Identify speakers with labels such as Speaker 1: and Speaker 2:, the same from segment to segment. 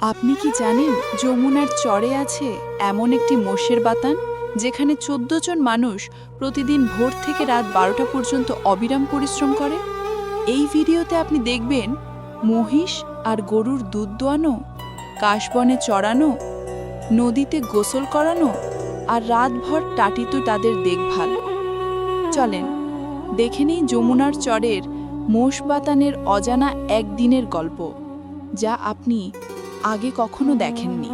Speaker 1: আপনি কি জানেন যমুনার চরে আছে এমন একটি মোষের বাতান? যেখানে চোদ্দ জন মানুষ প্রতিদিন ভোর থেকে রাত বারোটা পর্যন্ত অবিরাম পরিশ্রম করে। এই ভিডিওতে আপনি দেখবেন মহিষ আর গরুর দুধ দোয়ানো, কাশবনে চড়ানো, নদীতে গোসল করানো আর রাতভর টাটিত তাদের দেখভাল। চলেন, দেখে নেই যমুনার চরের মোষ বাতানের অজানা একদিনের গল্প, যা আপনি আগে কখনো দেখেননি।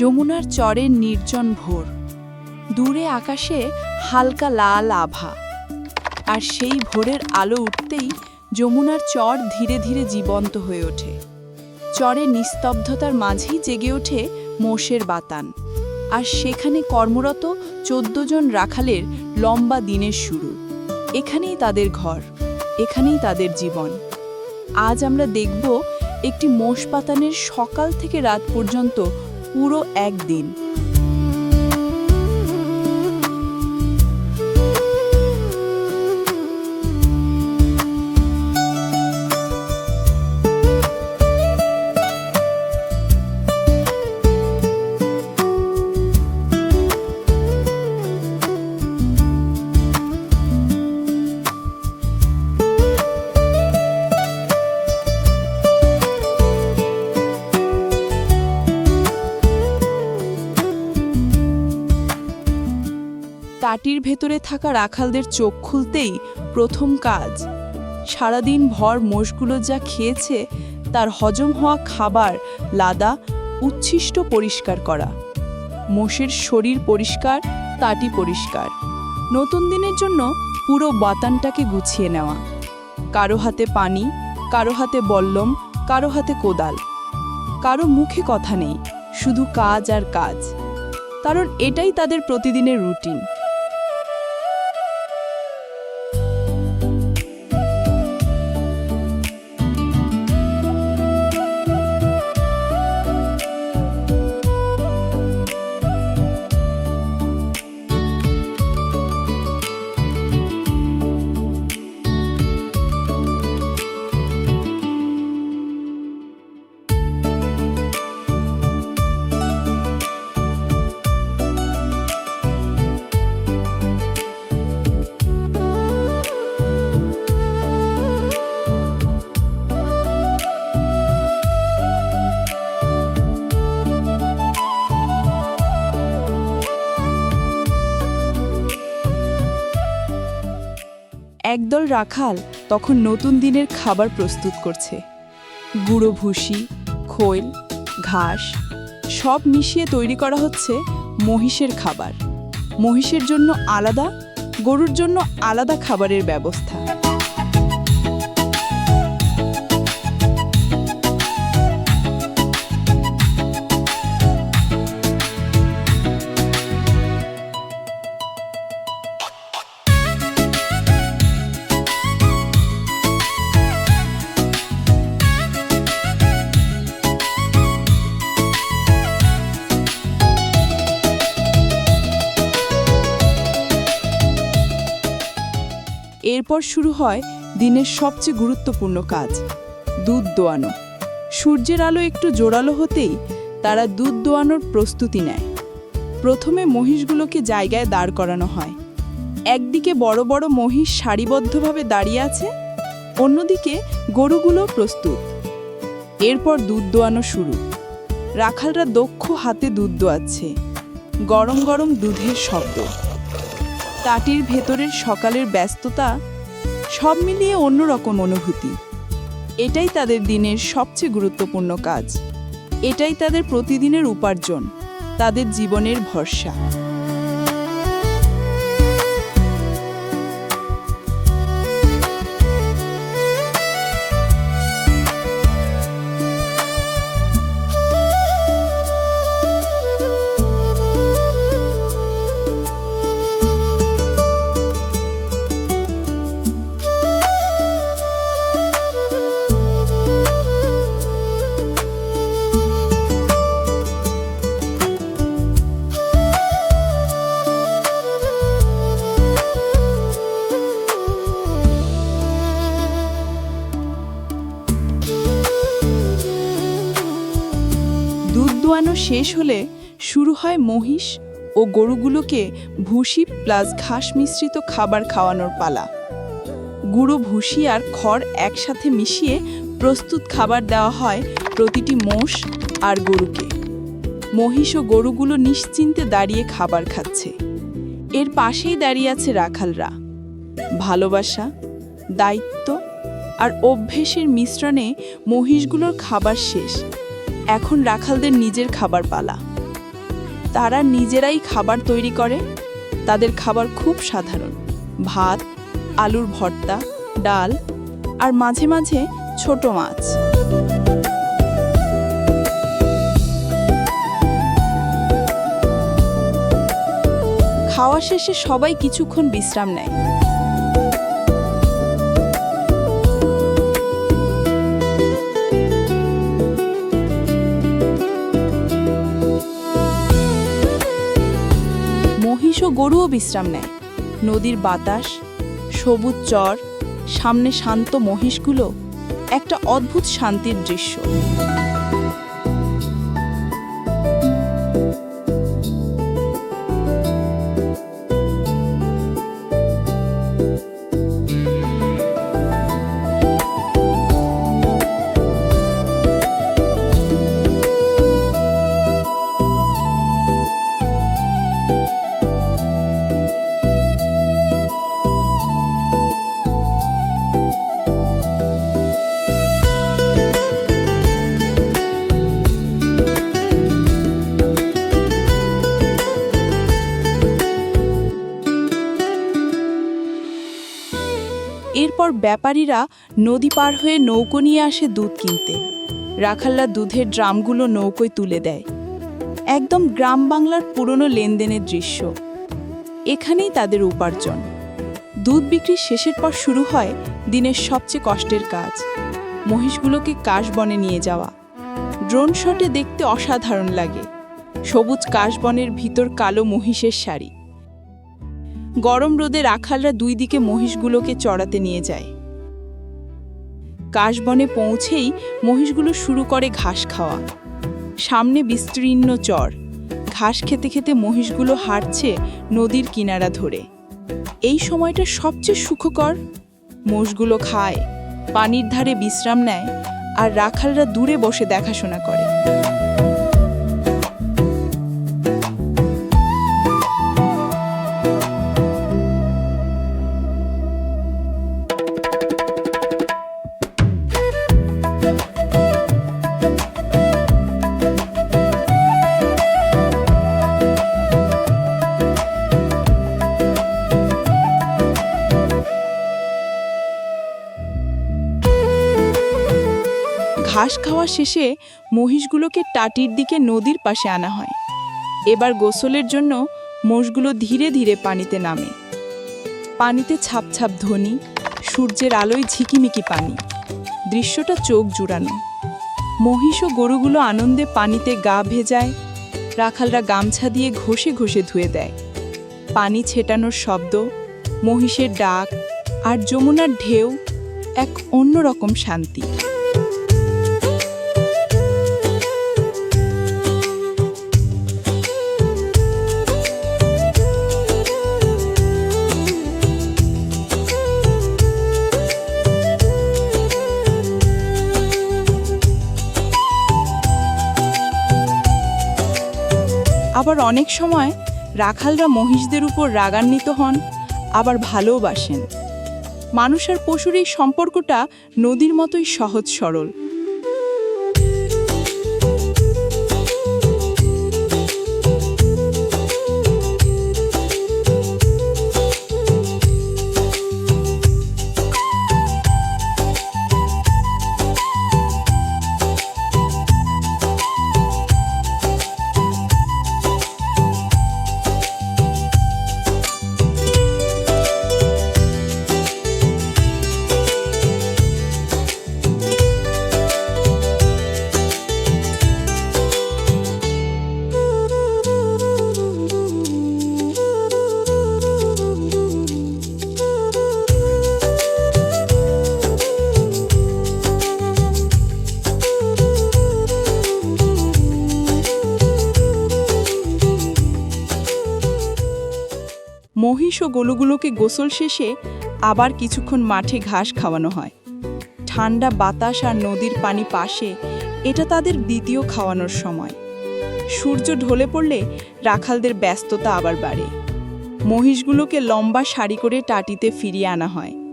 Speaker 1: যমুনার চরের নির্জন ভোর। দূরে আকাশে হালকা লাল আভা। আর সেই ভোরের আলো উঠতেই যমুনার চর ধীরে ধীরে জীবন্ত হয়ে ওঠে। চরের নিস্তব্ধতার মাঝেই জেগে ওঠে মোষের বাতান। আর সেখানে কর্মরত চোদ্দ জন রাখালের লম্বা দিনের শুরু। এখানেই তাদের ঘর, এখানেই তাদের জীবন। আজ আমরা দেখব একটি মোষ পাতানের সকাল থেকে রাত পর্যন্ত পুরো একদিন। তাটির ভেতরে থাকা রাখালদের চোখ খুলতেই প্রথম কাজ, সারাদিন ভর মোষগুলো যা খেয়েছে তার হজম হওয়া খাবার লাদা, উচ্ছিষ্ট পরিষ্কার করা। মোষের শরীর পরিষ্কার, তাটি পরিষ্কার। নতুন দিনের জন্য পুরো বাতানটাকে গুছিয়ে নেওয়া। কারও হাতে পানি, কারও হাতে বল্লম, কারও হাতে কোদাল। কারও মুখে কথা নেই, শুধু কাজ আর কাজ। কারণ এটাই তাদের প্রতিদিনের রুটিন। একদল রাখাল তখন নতুন দিনের খাবার প্রস্তুত করছে। গুঁড়ো ভুসি, খৈল, ঘাস, সব মিশিয়ে তৈরি করা হচ্ছে মহিষের খাবার। মহিষের জন্য আলাদা, গরুর জন্য আলাদা খাবারের ব্যবস্থা। এরপর শুরু হয় দিনের সবচেয়ে গুরুত্বপূর্ণ কাজ, দুধ দোয়ানো। সূর্যের আলো একটু জোরালো হতেই তারা দুধ দোয়ানোর প্রস্তুতি নেয়। প্রথমে মহিষগুলোকে জায়গায় দাঁড় করানো হয়। একদিকে বড় বড় মহিষ সারিবদ্ধভাবে দাঁড়িয়ে আছে, অন্যদিকে গরুগুলো প্রস্তুত। এরপর দুধ দোয়ানো শুরু। রাখালরা দক্ষ হাতে দুধ দোয়াচ্ছে, গরম গরম দুধের শব্দ। তাটির ভেতরের সকালের ব্যস্ততা সব মিলিয়ে অন্যরকম অনুভূতি। এটাই তাদের দিনের সবচেয়ে গুরুত্বপূর্ণ কাজ। এটাই তাদের প্রতিদিনের উপার্জন, তাদের জীবনের ভরসা। শেষ হলে শুরু হয় মহিষ ও গরুগুলোকে ভুসি প্লাস ঘাস মিশ্রিত খাবার খাওয়ানোর পালা। গুঁড়ো, ভুসি আর খড় একসাথে মিশিয়ে প্রস্তুত খাবার দেওয়া হয় প্রতিটি মোষ আর গরুকে। মহিষ ও গরুগুলো নিশ্চিন্তে দাঁড়িয়ে খাবার খাচ্ছে। এর পাশেই দাঁড়িয়ে আছে রাখালরা। ভালোবাসা, দায়িত্ব আর অভ্যেসের মিশ্রণে মহিষগুলোর খাবার শেষ। এখন রাখালদের নিজের খাবার পালা। তারা নিজেরাই খাবার তৈরি করে, তাদের খাবার খুব সাধারণ। ভাত, আলুর ভর্তা, ডাল আর মাঝে মাঝে ছোট মাছ। খাওয়া শেষে সবাই কিছুক্ষণ বিশ্রাম নেয়। গরুও বিশ্রাম নেয়। নদীর বাতাস সবুজ চর সামনে শান্ত মহিষগুলো একটা অদ্ভুত শান্তির দৃশ্য। ব্যাপারীরা নদী পার হয়ে নৌকো নিয়ে আসে দুধ কিনতে। রাখালরা দুধের ড্রামগুলো নৌকোয় তুলে দেয়। একদম গ্রাম বাংলার পুরনো লেনদেনের দৃশ্য। এখানেই তাদের উপার্জন। দুধ বিক্রি শেষের পর শুরু হয় দিনের সবচেয়ে কষ্টের কাজ। মহিষগুলোকে কাশবনে নিয়ে যাওয়া। ড্রোন শটে দেখতে অসাধারণ লাগে। সবুজ কাশবনের ভিতর কালো মহিষের শাড়ি। গরম রোদে রাখালরা দুই দিকে মহিষগুলোকে চড়াতে নিয়ে যায়। কাশবনে পৌঁছেই মহিষগুলো শুরু করে ঘাস খাওয়া। সামনে বিস্তীর্ণ চর। ঘাস খেতে খেতে মহিষগুলো হাঁটছে নদীর কিনারা ধরে। এই সময়টা সবচেয়ে সুখকর। মোষগুলো খায়, পানির ধারে বিশ্রাম নেয় আর রাখালরা দূরে বসে দেখাশোনা করে। ঘাস খাওয়া শেষে মহিষগুলোকে টাটির দিকে নদীর পাশে আনা হয়। এবার গোসলের জন্য মোষগুলো ধীরে ধীরে পানিতে নামে। পানিতে ছাপ ছাপ ধ্বনি, সূর্যের আলোয় ঝিকিমিকি পানি, দৃশ্যটা চোখ জুড়ানো। মহিষ ও গরুগুলো আনন্দে পানিতে গা ভেজায়, রাখালরা গামছা দিয়ে ঘষে ঘষে ধুয়ে দেয়। পানি ছেটানোর শব্দ, মহিষের ডাক আর যমুনার ঢেউ এক অন্যরকম শান্তি। আবার অনেক সময় রাখালরা মহিষদের উপর রাগান্বিত হন, আবার ভালোবাসেন মানুষ আর পশুর এই সম্পর্কটা নদীর মতোই সহজ সরল। গলুগুলোকে গোসল শেষে আবার কিছুক্ষণ মাঠে ঘাস খাওয়ানো হয়। ঠান্ডা বাতাস আর নদীর পানি পাশে এটা তাদের দ্বিতীয় খাওয়ানোর সময়। সূর্য ঢলে পড়লে রাখালদের ব্যস্ততা আবার বাড়ে। মহিষগুলোকে লম্বা শাড়ি করে টাটিতে ফিরিয়ে আনা হয়।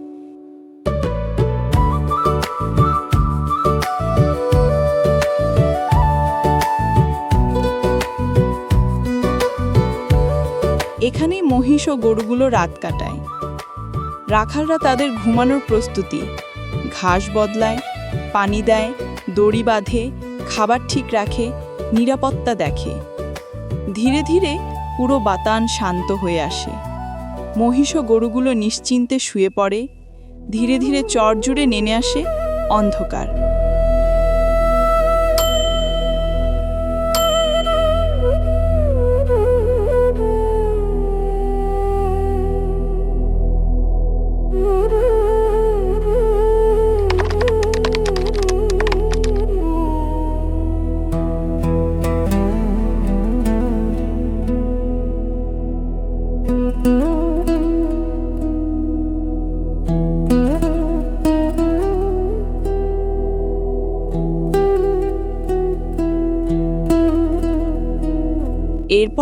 Speaker 1: এখানেই মহিষ ও গরুগুলো রাত কাটায়। রাখালরা তাদের ঘুমানোর প্রস্তুতি। ঘাস বদলায়, পানি দেয়, দড়ি বাঁধে, খাবার ঠিক রাখে, নিরাপত্তা দেখে। ধীরে ধীরে পুরো বাতান শান্ত হয়ে আসে। মহিষ ও গরুগুলো নিশ্চিন্তে শুয়ে পড়ে। ধীরে ধীরে চর জুড়ে নেমে আসে অন্ধকার।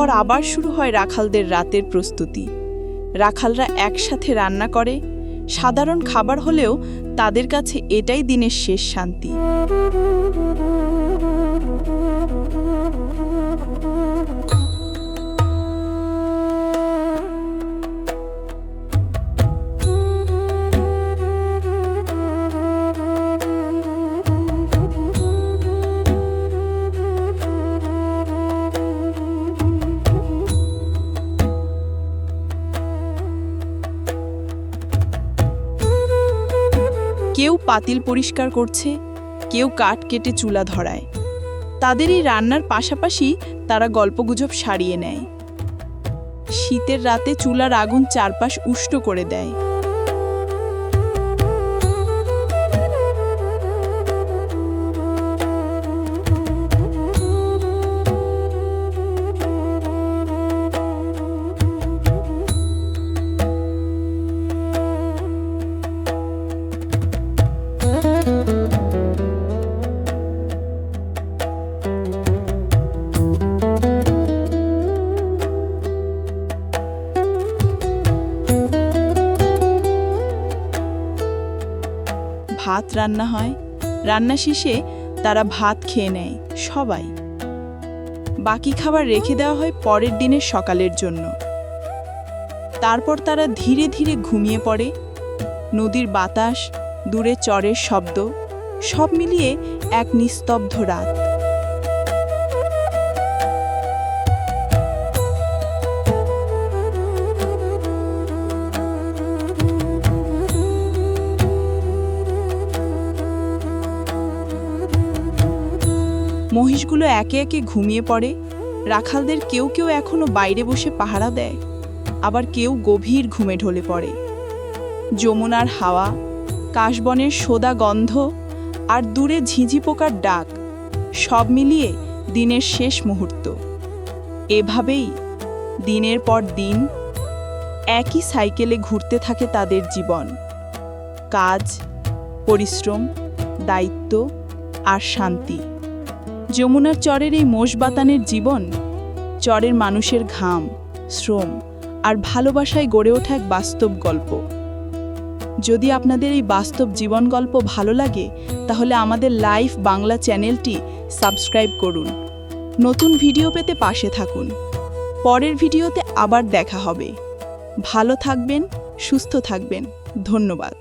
Speaker 1: এরপর আবার শুরু হয় রাখালদের রাতের প্রস্তুতি। রাখালরা একসাথে রান্না করে, সাধারণ খাবার হলেও তাদের কাছে এটাই দিনের শেষ শান্তি। কেউ পাতিল পরিষ্কার করছে, কেউ কাঠ কেটে চুলা ধরায়। তাদের এই রান্নার পাশাপাশি তারা গল্পগুজব সারিয়ে নেয়। শীতের রাতে চুলার আগুন চারপাশ উষ্ণ করে দেয়। রান্না হয়। রান্না শেষে তারা ভাত খেয়ে নেয়, সবাই। বাকি খাবার রেখে দেওয়া হয় পরের দিনের সকালের জন্য। তারপর তারা ধীরে ধীরে ঘুমিয়ে পড়ে। নদীর বাতাস, দূরে চরের শব্দ, সব মিলিয়ে এক নিস্তব্ধ রাত। মহিষগুলো একে একে ঘুমিয়ে পড়ে। রাখালদের কেউ কেউ এখনও বাইরে বসে পাহারা দেয়। আবার কেউ গভীর ঘুমে ঢলে পড়ে। যমুনার হাওয়া, কাশবনের সোদা গন্ধ আর দূরে ঝিঝি পোকার ডাক, সব মিলিয়ে দিনের শেষ মুহূর্ত। এভাবেই দিনের পর দিন একই সাইকেলে ঘুরতে থাকে তাদের জীবন। কাজ, পরিশ্রম, দায়িত্ব আর শান্তি। যমুনার চরের এই মোষ বাতানের জীবন, চরের মানুষের ঘাম, শ্রম আর ভালোবাসায় গড়ে ওঠা এক বাস্তব গল্প। যদি আপনাদের এই বাস্তব জীবন গল্প ভালো লাগে, তাহলে আমাদের লাইভ বাংলা চ্যানেলটি সাবস্ক্রাইব করুন। নতুন ভিডিও পেতে পাশে থাকুন। পরের ভিডিওতে আবার দেখা হবে। ভালো থাকবেন, সুস্থ থাকবেন। ধন্যবাদ।